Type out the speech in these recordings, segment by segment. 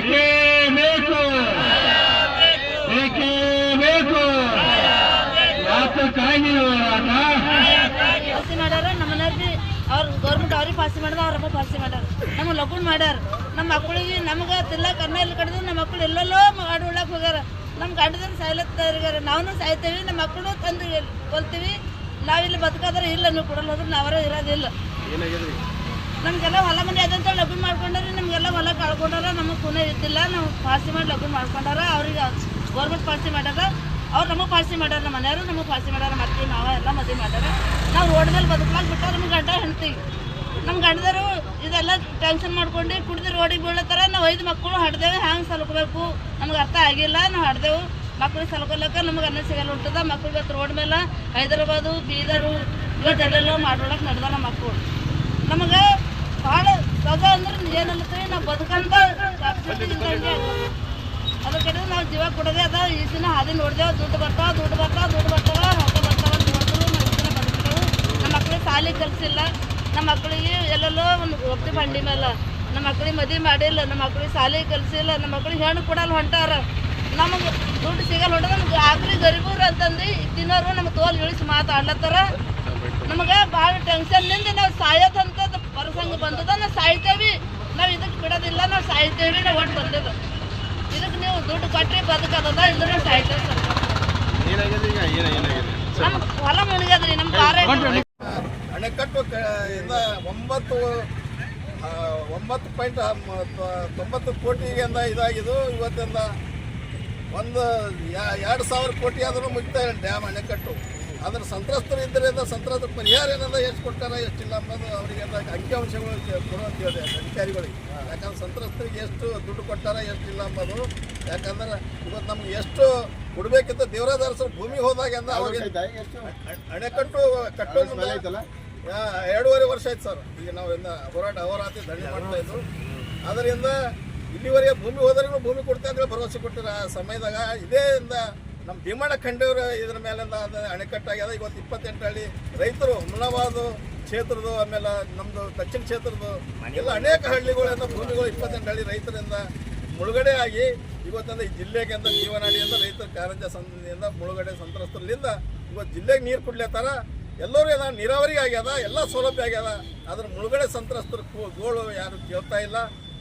ಬೇಕೇ? ಬೇಕು? ಬೇಕು ಯಾತಕ್ಕಾಗಿ ಹೋರಾಟ? ಪಾಸಿ ಮಾಡ್ಯಾರ ನಮ್ಮನಲ್ಲಿ ಅವ್ರ ಗೌರ್ಮೆಂಟ್ ಅವ್ರಿಗೆ ಪಾಸಿ ಮಾಡ್ದ ಅವ್ರಪ್ಪ ಪಾಸಿ ಮಾಡ್ಯಾರ. ನಮ್ಗೆ ಲಗುಣ್ ಮಾಡ್ಯಾರ. ನಮ್ಮ ಮಕ್ಕಳಿಗೆ ನಮ್ಗೆ ತಿಲ್ಲಕ್ಕೆ ಅನ್ನ ಇಲ್ಲಿ ಕಡ್ದು ನಮ್ಮ ಮಕ್ಕಳು ಎಲ್ಲೆಲ್ಲೋ ಮಾಡಿ ಉಳ್ಳಕ್ಕೆ ಹೋಗ್ಯಾರ. ನಮ್ಮ ಗಂಡದವ್ರು ಸಾಯ್ಲತ್ತಾರಿಗಾರ ನಾವು ಸಾಯ್ತೇವೆ ನಮ್ಮ ಮಕ್ಕಳು ತಂದು ಕೊಲ್ತೀವಿ. ನಾವಿಲ್ಲಿ ಬದುಕಾದ್ರೆ ಇಲ್ಲ ನೀವು ಕೊಡಲ್ಲ ಹೋದ್ರೆ ನಾವರ ಇರೋದಿಲ್ಲ. ನಮ್ಗೆಲ್ಲ ಹೊಲ ಮನೆ ಅದಂತ ಲಗುಣ್ ಮಾಡ್ಕೊಂಡ್ರೆ. ಕಳ್ಕೊಂಡಾರ ನಮಗೆ ಪುನಃ ಇದ್ದಿಲ್ಲ, ನಾವು ಪಾಸಿ ಮಾಡಿ ಲಗ್ನ ಮಾಡ್ಕೊಂಡಾರ, ಅವ್ರಿಗೆ ಗೌರ್ಮೆಂಟ್ ಪಾಲ್ಸಿ ಮಾಡ್ಯಾರ ಅವ್ರು ನಮಗೆ ಪಾಸಿ ಮಾಡ್ಯಾರ, ನಮ್ಮ ಮನೆಯವರು ನಮಗೆ ಪಾಲ್ಸಿ ಮಾಡ್ಯಾರ, ಮತ್ತೆ ಮಾವ ಎಲ್ಲ ಮದುವೆ ಮಾಡ್ಯಾರ. ನಾವು ರೋಡ್ ಮೇಲೆ ಬದುಕಲಾಗ ಬಿಟ್ಟಾರ ನಮ್ಮ ಗಂಡ ಹೆಣ್ತೀವಿ ನಮ್ಮ ಗಂಡದರು ಇದೆಲ್ಲ ಟೆನ್ಷನ್ ಮಾಡ್ಕೊಂಡು ಕುಡ್ದು ರೋಡಿಗೆ ಬೀಳತ್ತಾರ ನಾವು ಐದು ಮಕ್ಕಳು ಹಡ್ದೇವೆ, ಹ್ಯಾಂಗೆ ಸಲ್ಕೋಬೇಕು? ನಮ್ಗೆ ಅರ್ಥ ಆಗಿಲ್ಲ, ನಾವು ಹಡ್ದೆವು. ಮಕ್ಳಿಗೆ ಸಲ್ಕೊಲಕ್ಕ ನಮಗೆ ಅನ್ನ ಸಿಗಲ್ಲ ಹುಟ್ಟದ ಮಕ್ಳು ಇವತ್ತು ರೋಡ್ ಮೇಲೆ ಹೈದರಾಬಾದು, ಬೀದರು, ಇವತ್ತೆಲ್ಲೆಲ್ಲೋ ಮಾಡೋಳಕ್ಕೆ ನಡೆದ ನಮ್ಮ ಮಕ್ಕಳು ನಮಗೆ ಸಜಾ ಅಂದ್ರೆ ಏನಲ್ಲತ್ತೀವಿ ನಾವು ಬದುಕಂತ ಅದ್ರ ಕಡೆ ನಾವು ಜೀವ ಕೊಡೋದೇ ಅದ. ಈ ದಿನ ಹಾದಿ ನೋಡ್ದೇವು. ದುಡ್ಡು ಬರ್ತಾವ ದುಡ್ಡು ಬರ್ತಾವ ದುಡ್ಡು ಬರ್ತಾವ ರೊಕ್ಕ ಬರ್ತಾವ ಅಂತ ನೋಡಿದ್ರು ನಾವು ಈ ದಿನ ನಮ್ಮ ಮಕ್ಳಿಗೆ ಸಾಲಿ ಕಲಿಸಿಲ್ಲ. ನಮ್ಮ ಮಕ್ಕಳಿಗೆ ಎಲ್ಲೆಲ್ಲೋ ಒಂದು ಒಪ್ತಿ ಬಂಡಿ ಮೇಲೆ. ನಮ್ಮ ಮಕ್ಳಿಗೆ ಮದುವೆ ಮಾಡಿಲ್ಲ. ನಮ್ಮ ಮಕ್ಳಿಗೆ ಸಾಲಿ ಕಲಿಸಿಲ್ಲ. ನಮ್ಮ ಮಕ್ಳಿಗೆ ಹೆಣ್ಣು ಕೊಡಲ್ಲ ಹೊಂಟಾರ. ನಮಗೆ ದುಡ್ಡು ಸಿಗಲ್ಲ ಹೊಂಟದ. ನಮ್ಗೆ ಆಕ್ರಿ ಗರೀಬರು ಅಂತಂದು ತಿನ್ನೋರು ನಮ್ಗೆ ತೋಲ್ ಇಳಿಸಿ ಮಾತಾಡ್ಲತ್ತಾರ. ನಮಗೆ ಭಾಳ ಟೆನ್ಷನ್ನಿಂದ ನಾವು ಸಾಯೋದಂಥದ್ದು ಪ್ರಸಂಗ ಬಂದದ ನಾವು ಸಾಯ್ತೇವಿ. ನಾವು ಇದಕ್ಕೆ ಬಿಡೋದಿಲ್ಲ ನಾವು ಸಾಯ್ತೇವಿ ನಾವು ಒಟ್ಟು ಬಂದಿದ್ದು ಇದಕ್ಕೆ ನೀವು ದುಡ್ಡು ಕೊಟ್ಟರೆ ಬದುಕದ ಇದ್ರೆ ಸಾಯ್ತೇವೆ ಸರ್. ಏನಾಗಿದೆ ಈಗ? ಏನಾಗಿದೆ? ನಮ್ಮ ಹೊಲ ಮುಣಿಗದ್ರಿ ನಮ್ಮ ಅಣೆಕಟ್ಟು ಕ- ಇಂದ ಒಂಬತ್ತು ಒಂಬತ್ತು ಪಾಯಿಂಟ್ ತೊಂಬತ್ತು ಕೋಟಿಗಿಂದ ಇದಾಗಿದ್ದು ಇವತ್ತಿಂದ ಒಂದು ಯಾ- ಎರಡು ಸಾವಿರ ಕೋಟಿ ಆದರೂ ಮುಗಿತಾ ಇದೆ ಡ್ಯಾಮ್ ಅಣೆಕಟ್ಟು. ಅದ್ರ ಸಂತ್ರಸ್ತರು ಇದ್ದರಿಂದ ಸಂತ್ರಸ್ತರ ಪರಿಹಾರ ಏನದ ಎಷ್ಟು ಕೊಟ್ಟಾರ ಎಷ್ಟಿಲ್ಲ ಅನ್ನೋದು ಅವರಿಗೆ ಅಂಕಿಅಂಶಗಳು ಕೆ- ಕೊಡುವಂತ ಹೇಳಿದೆ ಅಧಿಕಾರಿಗಳಿಗೆ. ಯಾಕಂದ್ರೆ ಸಂತ್ರಸ್ತರಿಗೆ ಎಷ್ಟು ದುಡ್ಡು ಕೊಟ್ಟಾರ ಎಷ್ಟಿಲ್ಲ ಅನ್ನೋದು ಯಾಕಂದ್ರೆ ಇವತ್ತು ನಮ್ಗೆ ಎಷ್ಟು ಕೊಡಬೇಕಿತ್ತು ದೇವರಾದಾರಸರು ಭೂಮಿ ಹೋದಾಗ ಅಂದ ಅವಾಗ ಅಣ್- ಅಣೆಕಟ್ಟು ಕಟ್ಟೋದು ಎರಡೂವರೆ ವರ್ಷ ಆಯ್ತು ಸರ್. ಈಗ ನಾವು ಇನ್ನ ಹೋರಾಟ ಹೋರಾಟ ದಂಡ ಮಾಡ್ತಾ ಇದ್ರು ಅದರಿಂದ ಇಲ್ಲಿವರೆಗೆ ಭೂಮಿ ಹೋದ್ರೂ ಭೂಮಿ ಕೊಡ್ತಾ ಅಂದ್ರೆ ಭರವಸೆ ಕೊಟ್ಟಿರ ಆ ಸಮಯದಾಗ. ಇದೇ ಇಂದ ನಮ್ಮ ಭೀಮಣ್ಣ ಖಂಡೇವ್ರ ಇದ್ರ ಮೇಲೆ ಅಣೆಕಟ್ಟಾಗ್ಯದ ಇವತ್ತು ಇಪ್ಪತ್ತೆಂಟು ಹಳ್ಳಿ ರೈತರು ಹುಮನಾಬಾದು ಕ್ಷೇತ್ರದ್ದು, ಆಮೇಲೆ ನಮ್ಮದು ದಕ್ಷಿಣ ಕ್ಷೇತ್ರದ್ದು, ಎಲ್ಲ ಅನೇಕ ಹಳ್ಳಿಗಳಿಂದ ಭೂಮಿಗಳು ಇಪ್ಪತ್ತೆಂಟು ಹಳ್ಳಿ ರೈತರಿಂದ ಮುಳುಗಡೆ ಆಗಿ ಇವತ್ತಂದ ಈ ಜಿಲ್ಲೆಗೆ ಅಂತ ಜೀವನಾಡಿಯಿಂದ ರೈತರ ಕಾರಂಜ ಸಂದಿಂದ ಮುಳುಗಡೆ ಸಂತ್ರಸ್ತರಿಂದ ಇವತ್ತು ಜಿಲ್ಲೆಗೆ ನೀರು ಕುಡ್ಲತ್ತಾರ ಎಲ್ಲರೂ ಅದ ನೀರಾವರಿ ಆಗ್ಯದ ಎಲ್ಲ ಸೌಲಭ್ಯ ಆಗ್ಯದ. ಅದ್ರ ಮುಳುಗಡೆ ಸಂತ್ರಸ್ತರ ಗೋಳು ಯಾರು ಕೇಳ್ತಾ ಇಲ್ಲ.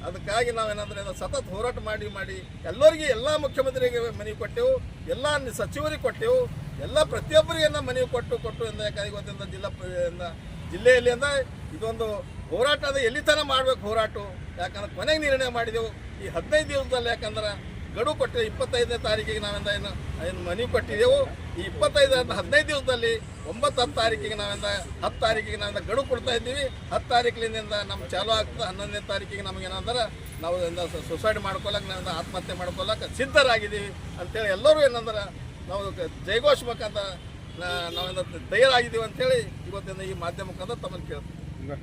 ಅದಕ್ಕಾಗಿ ನಾವೇನಂದ್ರೆ ಸತತ ಹೋರಾಟ ಮಾಡಿ ಮಾಡಿ ಎಲ್ಲರಿಗೆ ಎಲ್ಲ ಮುಖ್ಯಮಂತ್ರಿಗೆ ಮನವಿ ಕೊಟ್ಟೆವು, ಎಲ್ಲ ಸಚಿವರಿಗೆ ಕೊಟ್ಟೆವು, ಎಲ್ಲ ಪ್ರತಿಯೊಬ್ಬರಿಗೆ ಮನವಿ ಕೊಟ್ಟು ಕೊಟ್ಟು ಎಂದ ಯಾಕಂದ್ರೆ ಇವತ್ತಿಂದ ಜಿಲ್ಲಾ ಜಿಲ್ಲೆಯಲ್ಲಿ ಅಂದ ಇದೊಂದು ಹೋರಾಟ ಅದು ಎಲ್ಲಿ ತನಕ ಮಾಡ್ಬೇಕು ಹೋರಾಟ ಯಾಕಂದ್ರೆ ಕೊನೆಗೆ ನಿರ್ಣಯ ಮಾಡಿದೆವು. ಈ ಹದಿನೈದು ದಿವಸದಲ್ಲಿ ಯಾಕಂದ್ರೆ ಗಡುವು ಕೊಟ್ಟಿದೆ ಇಪ್ಪತ್ತೈದನೇ ತಾರೀಕಿಗೆ ನಾವೆಂದ ಏನು ಏನು ಮನವಿ ಕೊಟ್ಟಿದ್ದೆವು ಈ ಇಪ್ಪತ್ತೈದರಿಂದ ಹದಿನೈದು ದಿವಸದಲ್ಲಿ ಒಂಬತ್ತು ಹತ್ತು ತಾರೀಕಿಗೆ ನಾವೆಂದ, ಹತ್ತು ತಾರೀಕಿಗೆ ನಾವೆಂದ ಗಡುವು ಕೊಡ್ತಾ ಇದ್ದೀವಿ. ಹತ್ತು ತಾರೀಕಿನಿಂದ ನಮ್ಗೆ ಚಾಲು ಆಗ್ತದೆ ಹನ್ನೊಂದನೇ ತಾರೀಕಿಗೆ ನಮಗೇನಂದ್ರೆ ನಾವು ಸುಸೈಡ್ ಮಾಡ್ಕೊಳಕ್ಕೆ ನಾವೆಂದ ಆತ್ಮಹತ್ಯೆ ಮಾಡ್ಕೊಳಕ್ಕೆ ಸಿದ್ಧರಾಗಿದ್ದೀವಿ ಅಂತೇಳಿ ಎಲ್ಲರೂ ಏನಂದ್ರೆ, ನಾವು ಜೈಘೋಷಬೇಕಂತ ಮುಖಾಂತರ ನಾವೆಂದ ತಯಾರಾಗಿದ್ದೀವಿ ಅಂತೇಳಿ ಇವತ್ತಿನ ಈ ಮಾಧ್ಯಮ ಮುಖಾಂತರ ತಮ್ಮನ್ನು ಕೇಳ್ತೀವಿ.